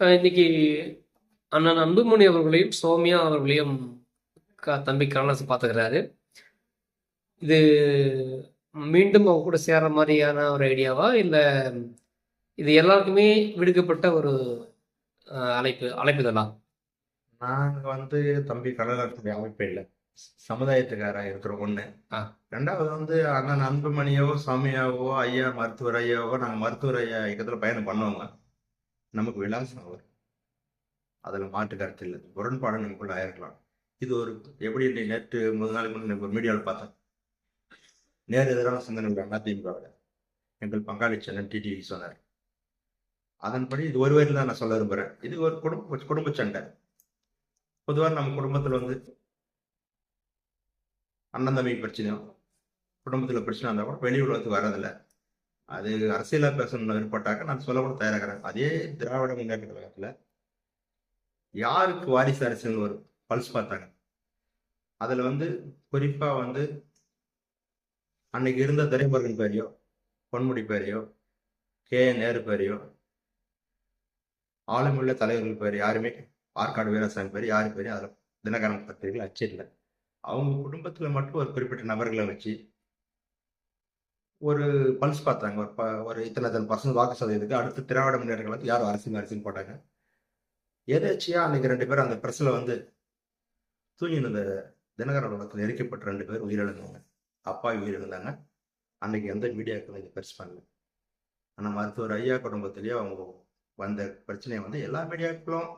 இன்னைக்கு அண்ணன் அன்புமணி அவர்களையும் சௌமியா அவர்களையும் தம்பி கருணாஸ் பார்த்துக்கிறாரு. இது மீண்டும் அவங்க கூட சேர்ற மாதிரியான ஒரு ஐடியாவா? இல்லை இது எல்லாருக்குமே விடுக்கப்பட்ட ஒரு அழைப்பு அழைப்புதலா? நாங்க வந்து தம்பி கடலாற்றுடைய அமைப்பு இல்லை. சமுதாயத்துக்காரா இருக்கிற ஒண்ணு. ஆ. ரெண்டாவது வந்து அண்ணன் அன்புமணியோ சாமியாவோ ஐயா மருத்துவர் ஐயாவோ நாங்க மருத்துவர் ஐயா இயக்கத்துல பயணம் பண்ணுவோங்க. நமக்கு விலாசம் வரும் அதில் மாற்று கருத்து இல்லை. முரண்பாடு நமக்குள்ள ஆயிருக்கலாம். இது ஒரு எப்படி இன்னைக்கு நேற்று முதல் நாள் முன்னே ஒரு மீடியாவில் பார்த்தேன். நேர் எதிரான சிந்தனை அதிமுகவில் எங்கள் பங்காளி சென்னன் டிடிவி சொன்னார். அதன்படி இது ஒரு வரையில் தான் நான் சொல்ல விரும்புகிறேன். இது ஒரு குடும்ப குடும்ப சண்டை. பொதுவாக நம்ம குடும்பத்தில் வந்து அண்ணன் தம்பி பிரச்சனையும் குடும்பத்தில் பிரச்சனை இருந்தால் கூட வெளி உலகத்துக்கு வரதில்லை அது அரசியலாக பேசணும்னு விருப்பப்பட்டாக்க நான் சொல்ல கூட தயாராகிறேன். அதே திராவிட முன்னேற்ற கழகத்தில் யாருக்கு வாரிசு அரசியல் ஒரு பல்ஸ் பார்த்தாங்க? அதில் வந்து குறிப்பாக வந்து அன்னைக்கு இருந்த துரைமுருகன் பேரையோ பொன்முடி பேரையோ கே. நேரு பேரையோ ஆளுமுள்ள தலைவர்கள் பேர் யாருமே ஆற்காடு வீராசாமி பேர் யாரு பேரையும் அதில் தினகரன் பத்திரிகைகள் அச்சிடல. அவங்க குடும்பத்தில் மட்டும் ஒரு குறிப்பிட்ட நபர்களை வச்சு ஒரு பல்ஸ் பார்த்தாங்க. ஒரு ப ஒரு இத்தனை இத்தனை பர்சன்ட் வாக்கு சதவீதத்துக்கு அடுத்து திராவிட முன்னேற்ற கழகத்துக்கு யாரும் அரசியல் அரசியல் போட்டாங்க. எதாச்சியா அன்னைக்கு ரெண்டு பேரும் அந்த பிரஸ்ல வந்து தூங்கினது தினகரன் உலகத்தில் எரிக்கப்பட்ட ரெண்டு பேர் உயிரிழந்தாங்க. அப்பா உயிரிழந்தாங்க. அன்னைக்கு எந்த மீடியாக்களும் இது பெருசு பண்ணல. ஆனால் மருத்துவர் ஐயா குடும்பத்திலேயே அவங்க வந்த பிரச்சனையை வந்து எல்லா மீடியாக்களும்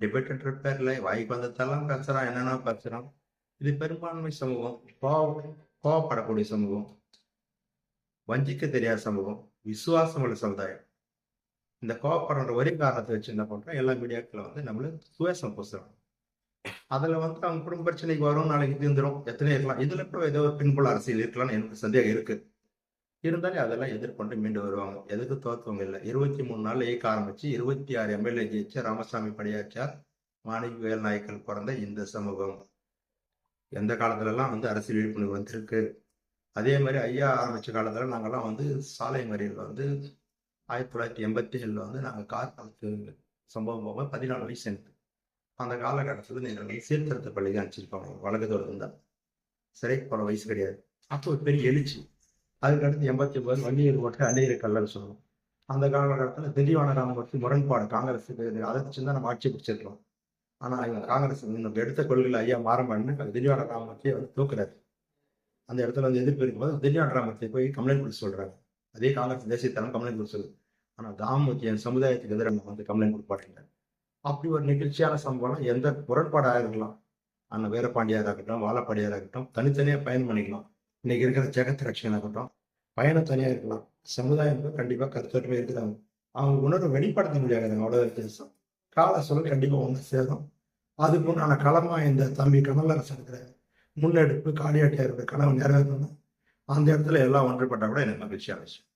டிபேட்ன்ற பேரில் வாய்க்கு வந்ததெல்லாம் பேசுகிறான் என்னென்ன பேசுகிறான் இது பெரும்பான்மை சமூகம். கோவப்படக்கூடிய சமூகம். வஞ்சிக்க தெரியாத சமூகம் விசுவாசம் உள்ள சமுதாயம். இந்த கோவப்படுற ஒரே காரணத்தை வச்சு என்ன பண்றோம்? எல்லா மீடியாக்களும் வந்து நம்மளும் சுவேசம் பூசுறோம். அதுல வந்து அவங்க குடும்ப பிரச்சனைக்கு வரும் நாளைக்கு தீர்ந்துடும் எத்தனை இருக்கலாம். இதுல கூட ஏதோ ஒரு பின்புல அரசியல் இருக்கலாம்னு எனக்கு சந்தேகம் இருக்கு. இருந்தாலும் அதெல்லாம் எதிர்கொண்டு மீண்டு வருவாங்க. எதுக்கு தோத்தவங்க இல்லை. இருபத்தி மூணு நாள் இயக்க ஆரம்பிச்சு இருபத்தி ஆறு எம்எல்ஏ ஜெயிச்ச ராமசாமி படையாச்சார் மாணிக்கவேல் நாயக்கல் பிறந்த இந்த சமூகம். எந்த காலத்துலலாம் வந்து அரசியல் விழிப்புணர்வு வந்திருக்கு? அதே மாதிரி ஐயா ஆரம்பித்த காலத்தில் நாங்கெல்லாம் வந்து சாலை மறியல் வந்து ஆயிரத்தி தொள்ளாயிரத்தி எண்பத்தி ஏழில் வந்து நாங்கள் கார் காலத்து சம்பவம் போக பதினாலு வயசு எனக்கு அந்த காலகட்டத்தில் நீங்கள் வந்து சீர்திருத்த தான் அனுப்பிச்சிருப்பாங்க. வழக்கத்தோடு இருந்தால் சிறைக்கு போகிற வயசு கிடையாது. அப்போ ஒரு பெரிய எழுச்சி. அதுக்கடுத்து எண்பத்தி ஒன்பது வன்னியர் ஓட்டு அந்நியர் கல்லன்னு சொல்லுவோம். அந்த காலகட்டத்தில் திடீவான ராமமூர்த்தி முரண்பாடு காங்கிரஸுக்கு அதை வச்சு தான் நம்ம ஆட்சி பிடிச்சிருக்கலாம் ஆனால் இவங்க காங்கிரஸ் நம்ம எடுத்த கொள்கையில் ஐயா மாறமான்னு திடீவான ராமமூர்த்தியை வந்து தூக்குறாரு. அந்த இடத்துல வந்து எதிர்ப்பு இருக்கும்போது திடீவான ராமமூர்த்தியை போய் கம்ப்ளைண்ட் கொடுத்து சொல்கிறாங்க அதே காங்கிரஸ் தேசியத்தனம் கம்ப்ளைண்ட் கொடுக்க சொல்லுது. ஆனால் தாமூர்த்தி என் சமுதாயத்துக்கு எதிராக வந்து கம்ப்ளைண்ட் கொடுப்பாருங்க அப்படி ஒரு நிகழ்ச்சியான சம்பவம் எந்த முரண்பாடாக இருக்கலாம் ஆனால் வீரபாண்டியாக இருக்கட்டும் வாழப்பாடியாக இருக்கட்டும் தனித்தனியாக பயன் பண்ணிக்கலாம். இன்னைக்கு இருக்கிற ஜெகத் ரட்சகன் இருக்கட்டும் பயணம் தனியாக இருக்கலாம். சமுதாயம் கண்டிப்பாக கருத்தொற்றுமை இருக்கிறாங்க அவங்க உணர்வு வெளிப்படுத்த முடியாது அவ்வளோ வித்தியாசம். கால சொல்ல கண்டிப்பாக ஒன்று சேரும். அதுக்கு உண்டான களமாக இந்த தம்பி கமலரசன் இருக்கிற முன்னெடுப்பு காலியாட்டியாக இருந்த கனவு நிறைவேறணும் அந்த இடத்துல எல்லாம் ஒன்றுபட்டால் கூட எனக்கு மகிழ்ச்சியாக விஷயம்